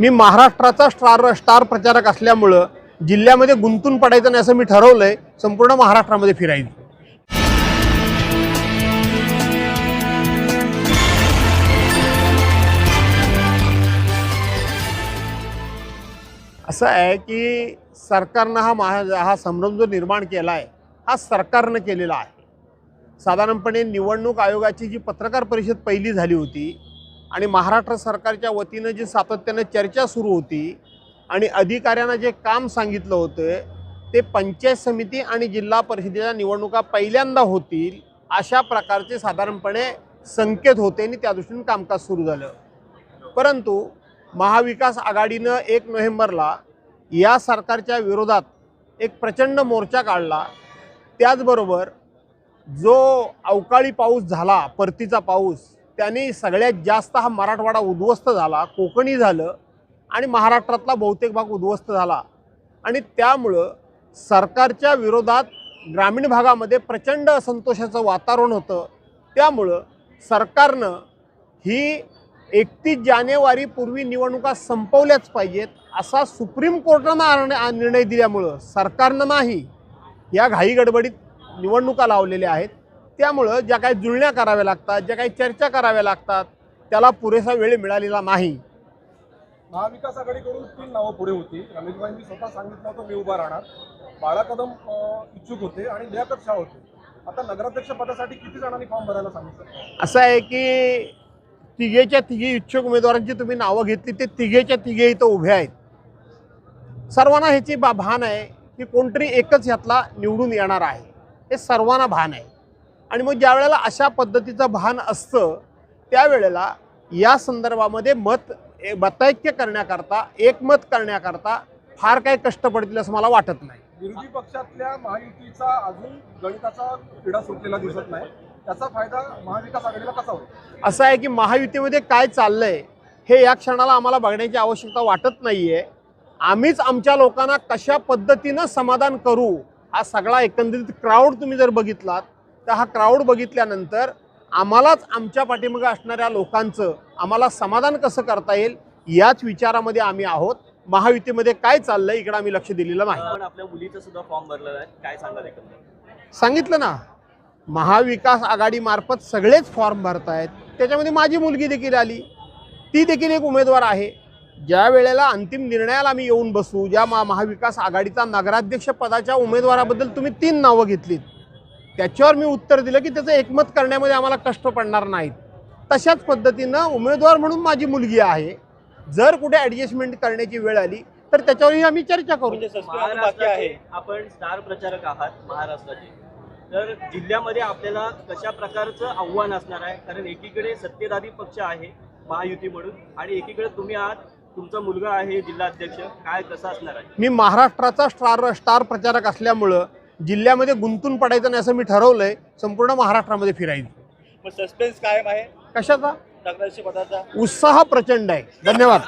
मी महाराष्ट्राचा star star प्रचारक असल्यामुळं जिल्ह्यामध्ये गुंतून पडायचं नाही असं मी ठरवलंय. संपूर्ण महाराष्ट्रामध्ये फिरायचं. असं आहे की सरकारनं हा महा हा संभ्रम जो निर्माण केला आहे हा सरकारनं केलेला आहे. साधारणपणे निवडणूक आयोगाची जी पत्रकार परिषद पहिली झाली होती आणि महाराष्ट्र सरकारच्या वतीनं जी सातत्यानं चर्चा सुरू होती आणि अधिकाऱ्यांना जे काम सांगितलं होतं ते पंचायत समिती आणि जिल्हा परिषदेच्या निवडणुका पहिल्यांदा होतील अशा प्रकारचे साधारणपणे संकेत होते आणि त्या दृष्टीने कामकाज सुरू झालं. परंतु महाविकास आघाडीनं एक नोव्हेंबरला या सरकारच्या विरोधात एक प्रचंड मोर्चा काढला. त्याचबरोबर जो अवकाळी पाऊस झाला परतीचा पाऊस त्याने सगळ्यात जास्त हा मराठवाडा उद्ध्वस्त झाला कोकणी झालं आणि महाराष्ट्रातला बहुतेक भाग उद्ध्वस्त झाला. आणि त्यामुळं सरकारच्या विरोधात ग्रामीण भागामध्ये प्रचंड असंतोषाचं वातावरण होतं. त्यामुळं सरकारनं ही एकतीस जानेवारीपूर्वी निवडणुका संपवल्याच पाहिजेत असा सुप्रीम कोर्टानं निर्णय दिल्यामुळं सरकारनं नाही या घाई गडबडीत निवडणुका लावलेल्या आहेत. त्यामुळं ज्या काही जुळण्या कराव्या लागतात ज्या काही चर्चा कराव्या लागतात त्याला पुरेसा वेळ मिळालेला नाही. महाविकास आघाडीकडून तीन नावं पुढे होती. रमेशभाईंनी स्वतः सांगितलं होतं मी उभा राहणार. बाळा कदम इच्छुक होते आणि लियाकत शाह होते. आता नगराध्यक्ष पदासाठी किती जणांनी फॉर्म भरायला सांगितलं? असं आहे की तिघेच्या तिघे इच्छुक उमेदवारांची तुम्ही नावं घेतली ते तिघेच्या तिघे इथं उभे आहेत. सर्वांना ह्याची बा भान आहे की कोणतरी एकच ह्यातला निवडून येणार आहे. हे सर्वांना भान आहे. आणि मग ज्या वेळेला अशा पद्धतीचं भान असतं त्यावेळेला या संदर्भामध्ये मत मतैक्य करण्याकरता एकमत करण्याकरता फार काही कष्ट पडतील असं मला वाटत नाही. विरोधी पक्षातल्या महायुतीचा अजून गणिताचा पिढा सुटलेला दिसत नाही. त्याचा फायदा महाविकास आघाडीला कसा होईल? असं आहे की महायुतीमध्ये काय चाललंय हे या क्षणाला आम्हाला बघण्याची आवश्यकता वाटत नाहीये. आम्हीच आमच्या लोकांना कशा पद्धतीनं समाधान करू हा सगळा एकंदरीत क्राऊड तुम्ही जर बघितलात तर हा क्राऊड बघितल्यानंतर आम्हालाच आमच्या पाठीमागं असणाऱ्या लोकांचं आम्हाला समाधान कसं करता येईल याच विचारामध्ये आम्ही आहोत. महायुतीमध्ये काय चाललंय इकडे आम्ही लक्ष दिलेलं नाही. आपण आपल्या मुलीचा सुद्धा फॉर्म भरलेला आहे. काय सांगाल एकंदर सांगितलं ना महाविकास आघाडीमार्फत सगळेच फॉर्म भरतायत त्याच्यामध्ये माझी मुलगी देखील आली. ती देखील एक उमेदवार आहे. ज्या वेळेला अंतिम निर्णयाला आम्ही येऊन बसू ज्या मा महाविकास आघाडीचा नगराध्यक्ष पदाच्या उमेदवाराबद्दल तुम्ही तीन नावं घेतलीत. त्याच्यावर मी उत्तर दिलं की त्याचं एकमत करण्यामध्ये आम्हाला कष्ट पडणार नाहीत. तशाच पद्धतीनं उमेदवार म्हणून माझी मुलगी आहे. जर कुठे ॲडजस्टमेंट करण्याची वेळ आली तर त्याच्यावरही आम्ही चर्चा करू. म्हणजे आपण स्टार प्रचारक आहात महाराष्ट्राचे. तर जिल्ह्यामध्ये आपल्याला कशा प्रकारचं आव्हान असणार आहे? कारण एकीकडे सत्तेधारी पक्ष आहे महायुती म्हणून. आणि एकीकडे तुम्ही आहात तुमचा मुलगा आहे जिल्हा अध्यक्ष काय कसं असणार आहे? मी महाराष्ट्राचा स्टार स्टार प्रचारक असल्यामुळं जिल्ह्यामध्ये गुंतून पडायचं नाही असं मी ठरवलंय. संपूर्ण महाराष्ट्रामध्ये फिरायचं. सस्पेन्स कायम आहे? कशाचा? उत्साह प्रचंड आहे. धन्यवाद.